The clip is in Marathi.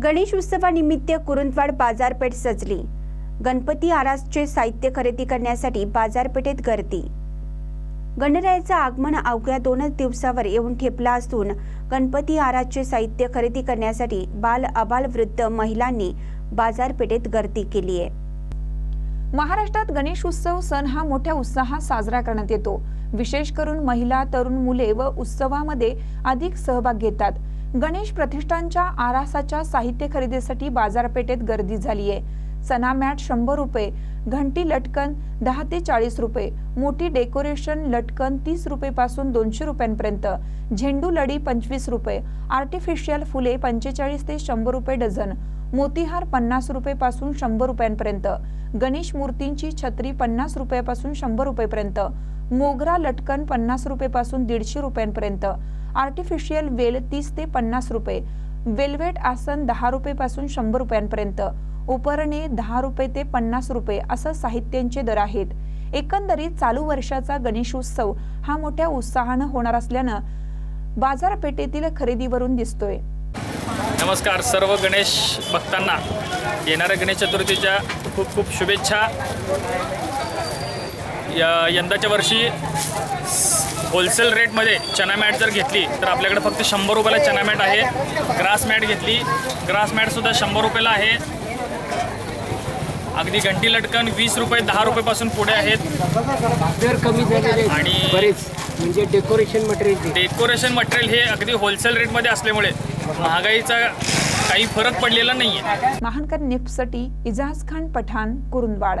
गणेश उत्सवानिमित्त कुरुंदवाड बाजारपेठ सजली. गणपती आरासचे साहित्य खरेदी करण्यासाठी बाजारपेठेत गर्दी. गणरायाचं आगमन अवघ्या दोनच दिवसावर येऊन ठेपला असून गणपती आरासचे साहित्य खरेदी करण्यासाठी बाल अबाल वृद्ध महिलांनी बाजारपेठेत गर्दी केली आहे. महाराष्ट्रात गणेश उत्सव सण हा मोठ्या उत्साहात साजरा करण्यात येतो. विशेष करून महिला तरुण मुले व उत्सवामध्ये अधिक सहभाग घेतात. गणेश प्रतिष्ठानच्या आरासाच्या साहित्य खरेदीसाठी बाजारपेठेत गर्दी झाली आहे. सना मॅट शंभर रुपये घंटी लटकन दहा ते चाळीस रुपये मोठी डेकोरेशन लटकन तीस रुपये पासून दोनशे रुपयांपर्यंत झेंडू लढी पंचवीस रुपये आर्टिफिशियल फुले पंचेचाळीस ते शंभर रुपये डझन मोतीहार पन्नास रुपये पासून शंभर रुपयांपर्यंत गणेश मूर्तींची छत्री पन्नास रुपयापासून शंभर रुपयेपर्यंत मोगरा लटकन पन्नास रुपयेपासून दीडशे रुपयांपर्यंत आर्टिफिशियल वेल तीस ते पन्नास रुपये. वेल्वेट आसन दहा रुपयेपासून शंभर रुपयांपर्यंत. उपरणे दहा रुपये ते पन्नास रुपये असं साहित्यांचे दर आहेत. एकंदरीत चालू वर्षाचा गणेशोत्सव हा मोठ्या उत्साहानं होणार असल्यानं बाजारपेठेतील खरेदीवरून दिसतोय. नमस्कार सर्व गणेश भक्तांना. येणाऱ्या गणेश चतुर्थीच्या खूप खूप शुभेच्छा. यंदाच्या वर्षी होलसेल रेटमध्ये चना मॅट जर घेतली तर आपल्याकडे फक्त शंभर रुपयाला चना मॅट आहे. ग्रास मॅट घेतली. ग्रास मॅटसुद्धा शंभर रुपयाला आहे. अगदी घंटी लटकन वीस रुपये दहा रुपयेपासून पुढे आहेत. दर कमी आणि- बरेच म्हणजे डेकोरेशन मटेरियल डेकोरेशन मटेरियल हे अगदी होलसेल रेटमध्ये असल्यामुळे महागाईचा काही फरक पडलेला नाही आहे महानकर निफ्टसाठी इजाज खान पठाण कुरुंदवाड.